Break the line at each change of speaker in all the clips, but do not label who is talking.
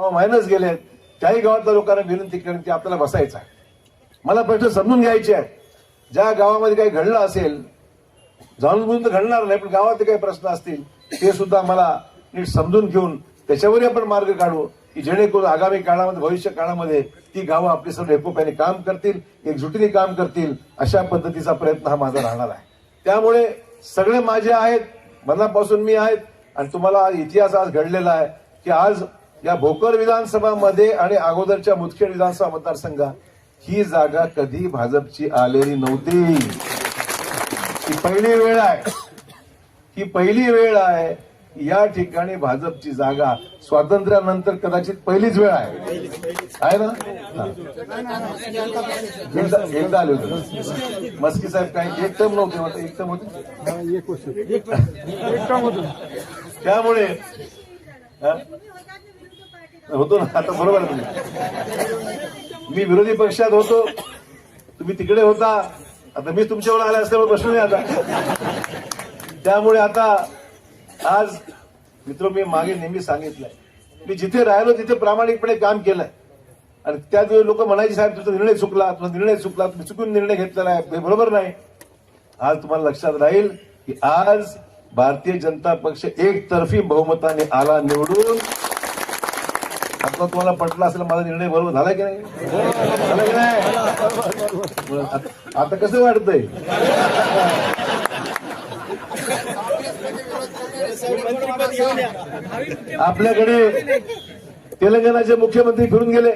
हो, मायनस गेले त्याही गावातल्या लोकांना विनंती करेन की आपल्याला बसायचं आहे. मला प्रश्न समजून घ्यायचे आहेत. ज्या गावामध्ये काही घडलं असेल जाणून तर घडणार नाही पण गावातले काही प्रश्न असतील ते सुद्धा मला नीट समजून घेऊन त्याच्यावरही आपण मार्ग काढू की जेणेकरून आगामी काळामध्ये भविष्य काळामध्ये ती गावं आपली सर्व एकोप्याने काम करतील एकजुटीने काम करतील अशा पद्धतीचा प्रयत्न हा माझा राहणार आहे. त्यामुळे सगळे माझे आहेत मनापासून मी आहेत आणि तुम्हाला इतिहास आज घडलेला आहे की आज या भोकर विधानसभामध्ये आणि अगोदरच्या मुदखेड विधानसभा मतदारसंघात ही जागा कधी भाजपची आलेली नव्हती. ही पहिली वेळ आहे. ही पहिली वेळ आहे. या ठिकाणी भाजपची जागा स्वातंत्र्यानंतर कदाचित पहिलीच वेळ आहे. आहे ना. एकदा आले होते. मस्की साहेब काही एक टर्म नव्हते एक टर्म होते? त्यामुळे? होतो ना आता बरोबर आहे तुम्ही. मी विरोधी पक्षात होतो तुम्ही तिकडे होता आता मी तुमच्यावर आले असल्यामुळे प्रश्न नाही आता. त्यामुळे आता आज मित्र मी मागे नेहमी सांगितलंय. मी जिथे राहिलो तिथे प्रामाणिकपणे काम केलंय. आणि त्या दिवशी लोक म्हणायचे साहेब तुझा निर्णय चुकला तुझा निर्णय चुकला तुम्ही चुकून निर्णय घेतलेला आहे हे बरोबर नाही. आज तुम्हाला लक्षात राहील की आज भारतीय जनता पक्ष एकतर्फी बहुमताने आला निवडून आता तुम्हाला पटला असेल माझा निर्णय बरोबर झाला की नाही? झाला की नाही? आता- आता कसं वाटतंय? आपल्याकडे तेलंगणाचे मुख्यमंत्री फिरून गेले.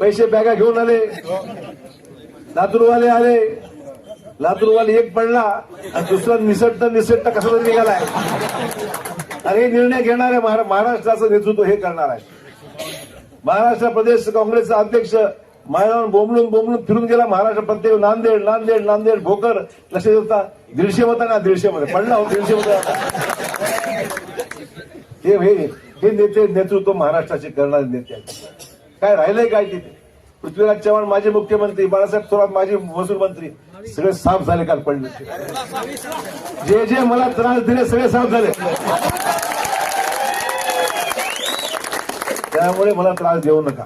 पैसे बॅगा घेऊन आले. लातूरवाले आले. लातूरवाले एक पडला आणि दुसरा निसटता निसटता कसा तरी निघालाय. आणि हे निर्णय घेणारे महारा- महाराष्ट्राचं नेतृत्व हे करणार आहे. महाराष्ट्र प्रदेश काँग्रेसचा अध्यक्ष मायावर बोंबलून बोंबलून फिरून गेला. महाराष्ट्र प्रत्येक नांदेड नांदेड नांदेड भोकर लक्ष होता. दीडशे होता ना दीडशे मध्ये पडला हो दीडशे मध्ये हे हे नेते नेतृत्व महाराष्ट्राचे करणारे नेते काय राहिलंय काय तिथे? पृथ्वीराज चव्हाण माजी मुख्यमंत्री बाळासाहेब थोरात माजी महसूल मंत्री. सगळे साफ झाले काल पडले. जे जे मला त्रास दिले सगळे साफ झाले. त्यामुळे मला त्रास देऊ नका.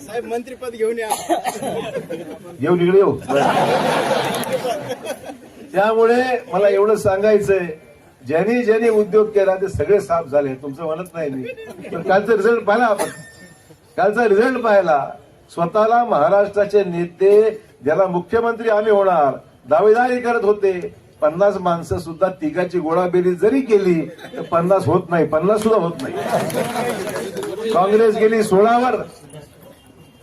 साहेब मंत्रीपद घेऊन या.
येऊ इकडे येऊ. त्यामुळे मला एवढं सांगायचंय ज्यांनी ज्यांनी उद्योग केला ते सगळे साफ झाले. तुमचं म्हणत नाही मी. पण कालचा रिझल्ट पाहिला आपण. कालचा रिझल्ट पाहिला. स्वतःला महाराष्ट्राचे नेते ज्याला मुख्यमंत्री आम्ही होणार दावेदारी करत होते. पन्नास माणसं सुद्धा तिघाची गोळाबेरी जरी केली तर पन्नास होत नाही. पन्नास सुद्धा होत नाही. काँग्रेस गेली सोळावर.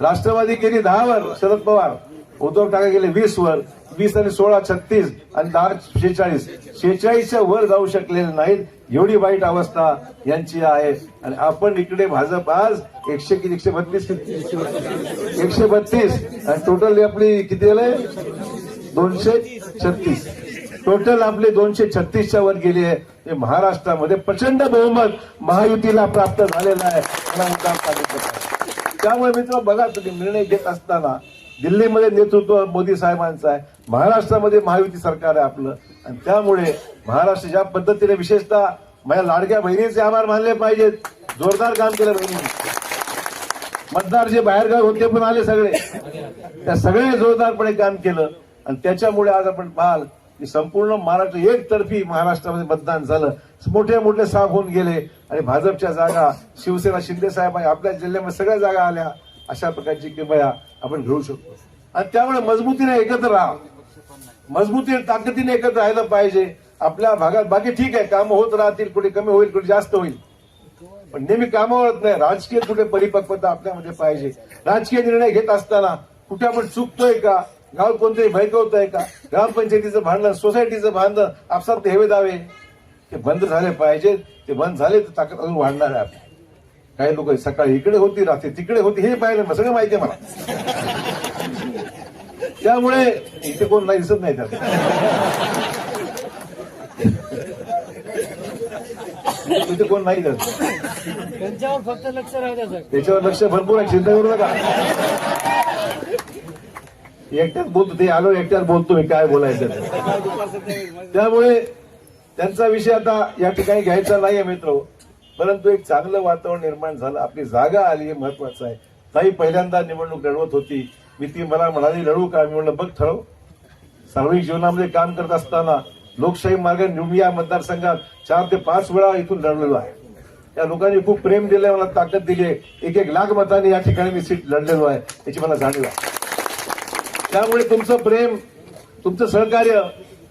राष्ट्रवादी गेली दहावर. शरद पवार. उद्धव ठाकरे गेले वीस वर वीस आणि सोळा छत्तीस आणि दहा शेहेचाळीस. शेहेचाळीसच्या वर जाऊ शकलेले नाहीत. एवढी वाईट अवस्था यांची आहे. आणि आपण इकडे भाजप आज एकशे किती एकशे बत्तीस एकशे बत्तीस. आणि टोटल आपली किती आलंय? दोनशे छत्तीस. टोटल आपले दोनशे छत्तीसच्या वर गेली आहे. हे महाराष्ट्रामध्ये प्रचंड बहुमत महायुतीला प्राप्त झालेलं आहे. मला मुद्दाम सांगितलं त्यामुळे मित्र बघा तुम्ही निर्णय घेत असताना दिल्लीमध्ये नेतृत्व मोदी साहेबांचं आहे. महाराष्ट्रामध्ये महायुती सरकार आहे आपलं. आणि त्यामुळे महाराष्ट्र ज्या पद्धतीने विशेषतः माझ्या लाडक्या बहिणीचे आभार मानले पाहिजेत. जोरदार काम केलं बहिणी मतदार जे बाहेरगाव होते पण आले सगळे. त्या सगळे जोरदारपणे काम केलं. आणि त्याच्यामुळे आज आपण पाहाल की संपूर्ण महाराष्ट्र एकतर्फी महाराष्ट्रामध्ये मतदान झालं. मोठे मोठे साफ होऊन गेले आणि भाजपच्या जागा शिवसेना शिंदे साहेब आहे आपल्या जिल्ह्यामध्ये सगळ्या जागा आल्या. अशा प्रकारची किमया आपण घेऊ शकतो. आणि त्यामुळे मजबूतीने एकत्र राहा. मजबूतीने ताकदीने एकत्र राहिलं पाहिजे. आपल्या भागात बाकी ठीक आहे कामं होत राहतील कुठे कमी होईल कुठे जास्त होईल. पण नेहमी कामावर नाही. राजकीय कुठे परिपक्वता आपल्यामध्ये पाहिजे. राजकीय निर्णय घेत असताना कुठे आपण चुकतोय का? गाव कोणतरी भयकवत आहे का? ग्रामपंचायतीचं भांडण सोसायटीचं भांडण आपसात हेवे दावे. ते बंद झाले पाहिजे ते बंद झाले तर ताकद अजून वाढणार आहे आपली. काही लोक सकाळी इकडे होती रात्री तिकडे होती हे पाहिलं सगळं माहिती आहे मला. त्यामुळे इथे कोण नाही दिसत नाही त्यात. इथे कोण नाही
त्यांच्यावर फक्त लक्ष राहू द्या साहेब
त्याच्यावर लक्ष भरपूर आहे. चिंता करू नका. एकट्याच बोलतो ते आलो एकट्याच बोलतो मी काय बोलायचं त्यामुळे त्यांचा विषय आता या ठिकाणी घ्यायचा नाहीये मित्र. परंतु एक चांगलं वातावरण निर्माण झालं. आपली जागा आली हे महत्वाचं आहे. ताई पहिल्यांदा निवडणूक लढवत होती. मी ती मला म्हणाली लढू का? मी म्हणलं बघ ठरव. सार्वजनिक जीवनामध्ये काम करत असताना लोकशाही मार्ग निवडून या मतदारसंघात चार ते पाच वेळा इथून लढलेलो आहे. त्या लोकांनी खूप प्रेम दिलंय मला ताकद दिली आहे एक एक लाख मतांनी या ठिकाणी मी सीट लढलेलो आहे. याची मला जाणीव आहे. त्यामुळे तुमचं प्रेम तुमचं सहकार्य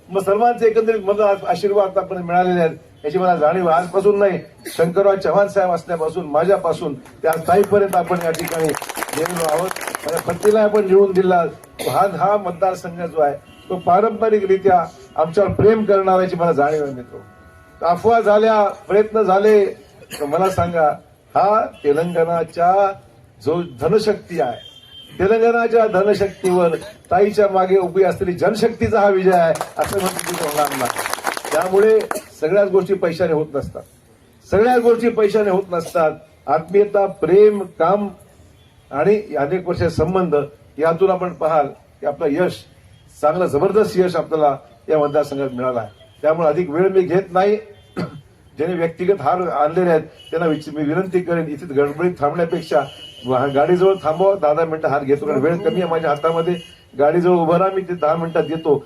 मग सर्वांचे एकंदरीत मला आशीर्वाद आतापर्यंत मिळालेले आहेत. याची मला जाणीव आजपासून नाही शंकरराव चव्हाण साहेब असल्यापासून माझ्यापासून त्या ताईपर्यंत आपण या ठिकाणी गेलेलो आहोत. मला पत्नीला आपण निवडून दिला. हा हा मतदारसंघ जो आहे तो पारंपरिकरित्या आमच्यावर प्रेम करणाऱ्याची मला जाणीव आहे मित्र. अफवा झाल्या प्रयत्न झाले तर मला सांगा हा तेलंगणाच्या जो धनशक्ती आहे तेलंगणाच्या धनशक्तीवर ताईच्या मागे उभी असलेली जनशक्तीचा हा विजय आहे असं म्हणून होणार नाही त्यामुळे सगळ्याच गोष्टी पैशाने होत नसतात. सगळ्याच गोष्टी पैशाने होत नसतात. आत्मीयता प्रेम काम आणि अनेक वर्ष संबंध यातून आपण पाहाल की आपलं यश चांगलं जबरदस्त यश आपल्याला या मतदारसंघात मिळालं आहे. त्यामुळे अधिक वेळ मी घेत नाही. ज्यांनी व्यक्तिगत हार आणलेले आहेत त्यांना मी विनंती करेन इथे गडबडीत थांबण्यापेक्षा गाडीजवळ थांबवा दहा दहा मिनिटं हात घेतो कारण वेळ कमी आहे माझ्या हातामध्ये. गाडीजवळ उभं राहा मी ते दहा मिनिटात येतो